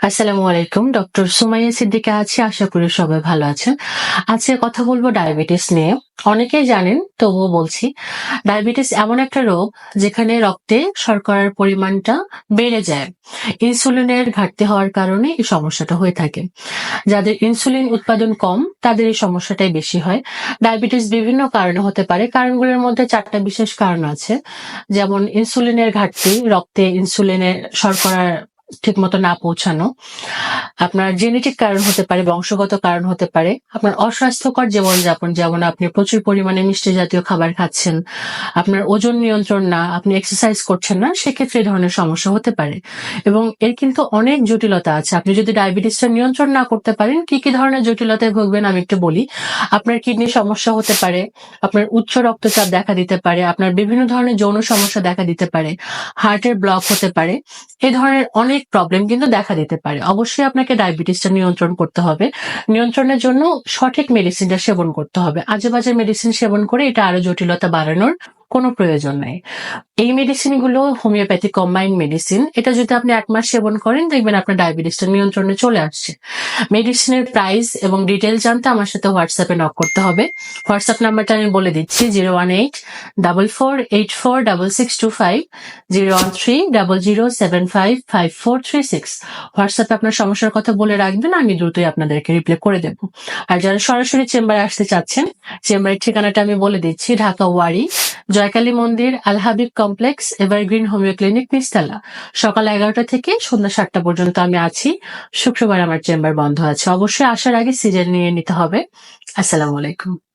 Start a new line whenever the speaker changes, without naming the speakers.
আসসালামু আলাইকুম, ডক্টর সুমাইয়া সিদ্দিকা আছি। আশা করি সবাই ভালো আছেন। আজকে কথা বলব ডায়াবেটিস নিয়ে। অনেকেই জানেন, তবুও বলছি, ডায়াবেটিস এমন একটা রোগ যেখানে রক্তে শর্করার পরিমাণটা বেড়ে যায়। ইনসুলিনের ঘাটতি হওয়ার কারণে এই সমস্যাটা হয়ে থাকে। যাদের ইনসুলিন উৎপাদন কম, তাদের এই সমস্যাটাই বেশি হয়। ডায়াবেটিস বিভিন্ন কারণে হতে পারে। কারণগুলোর মধ্যে চারটা বিশেষ কারণ আছে। যেমন ইনসুলিনের ঘাটতি, রক্তে ইনসুলিনের শর্করার ঠিক মতো না পৌঁছানো। আপনার জেনেটিক কারণ হতে পারে, বংশগত কারণ হতে পারে, আপনার অস্বাস্থ্যকর জীবনযাপন, যেমন আপনি প্রচুর পরিমাণে মিষ্টি জাতীয় খাবার খাচ্ছেন, আপনার ওজন নিয়ন্ত্রণ না, আপনি এক্সারসাইজ করছেন না, সেক্ষেত্রে এই ধরনের সমস্যা হতে পারে। এবং এর কিন্তু অনেক জটিলতা আছে। আপনি যদি ডায়াবেটিসটা নিয়ন্ত্রণ না করতে পারেন, কি কি ধরনের জটিলতায় ভুগবেন আমি একটু বলি। আপনার কিডনির সমস্যা হতে পারে, আপনার উচ্চ রক্তচাপ দেখা দিতে পারে, আপনার বিভিন্ন ধরনের যৌন সমস্যা দেখা দিতে পারে, হার্টের ব্লক হতে পারে এই ধরনের অনেক প্রবলেম কিন্তু দেখা দিতে পারে। অবশ্যই আপনাকে ডায়াবেটিসটা নিয়ন্ত্রণ করতে হবে। নিয়ন্ত্রণের জন্য সঠিক মেডিসিনটা সেবন করতে হবে। আজেবাজে মেডিসিন সেবন করে এটা আরও জটিলতা বাড়ানোর কোনো প্রয়োজন নাই। এই মেডিসিনগুলো হোমিওপ্যাথি কম্বাইন্ড মেডিসিন এটা যদি আপনি এক মাস সেবন করেন, দেখবেন আপনার ডায়াবেটিসটা নিয়ন্ত্রণে চলে আসছে। মেডিসিনের প্রাইস এবং ডিটেল জানতে আমার সাথে হোয়াটসঅ্যাপে নক করতে হবে। হোয়াটসঅ্যাপ নাম্বারটা আমি বলে দিচ্ছি zero one eight double four eight four double six two five zero one three double zero seven five five four three six হোয়াটসঅ্যাপে আপনার সমস্যার কথা বলে রাখবেন, আমি দ্রুতই আপনাদেরকে রিপ্লাই করে দেব। আর যারা সরাসরি চেম্বারে আসতে চাচ্ছেন, চেম্বারের ঠিকানাটা আমি বলে দিচ্ছি, ঢাকা ওয়ারি জয়কালী মন্দির Alhabib complex, evergreen homeo clinic নিস্তালা সকাল এগারোটা থেকে সন্ধ্যা সাতটা পর্যন্ত আমি আছি। শুক্রবার আমার চেম্বার বন্ধ আছে। অবশ্যই আসার আগে সিজন নিয়ে নিতে হবে। আসসালামু আলাইকুম।